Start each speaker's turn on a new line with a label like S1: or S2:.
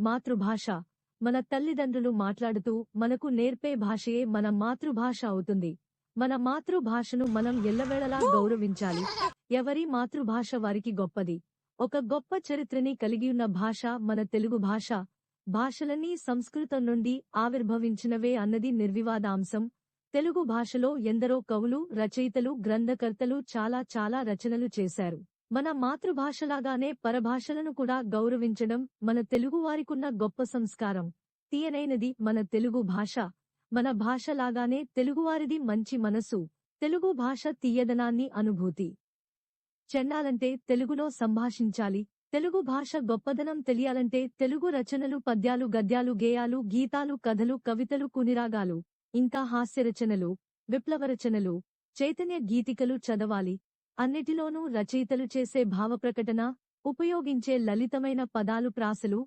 S1: మాతృభాష. మన తల్లిదండ్రులు మాట్లాడుతూ మనకు నేర్పే భాషయే మన మాతృభాష అవుతుంది. మన మాతృభాషను మనం ఎల్లవేళలా గౌరవించాలి. ఎవరి మాతృభాష వారికి గొప్పది? ఒక గొప్ప చరిత్రని కలిగియున్న భాష మన తెలుగు భాష. భాషలన్నీ సంస్కృతం నుండి ఆవిర్భవించినవే అన్నది నిర్వివాదాంశం. తెలుగు భాషలో ఎందరో కవులు రచయితలు గ్రంథకర్తలు చాలా చాలా రచనలు చేశారు. మన మాతృభాషలాగానే పరభాషలను కూడా గౌరవించడం మన తెలుగువారికున్న గొప్ప సంస్కారం. తీయనైనది మన తెలుగు భాష. మన భాషలాగానే తెలుగువారిది మంచి మనసు. తెలుగు భాష తీయదనాన్ని అనుభూతి. చెండాలంటే తెలుగులో సంభాషించాలి. తెలుగు భాష గొప్పదనం తెలియాలంటే తెలుగు రచనలు పద్యాలు గద్యాలు గేయాలు గీతాలు కథలు కవితలు కునిరాగాలు ఇంకా హాస్యరచనలు విప్లవరచనలు చైతన్య గీతికలు చదవాలి. అన్నిటిలోనూ రచయితలు చేసే భావప్రకటన ఉపయోగించే లలితమైన పదాలు ప్రాసలు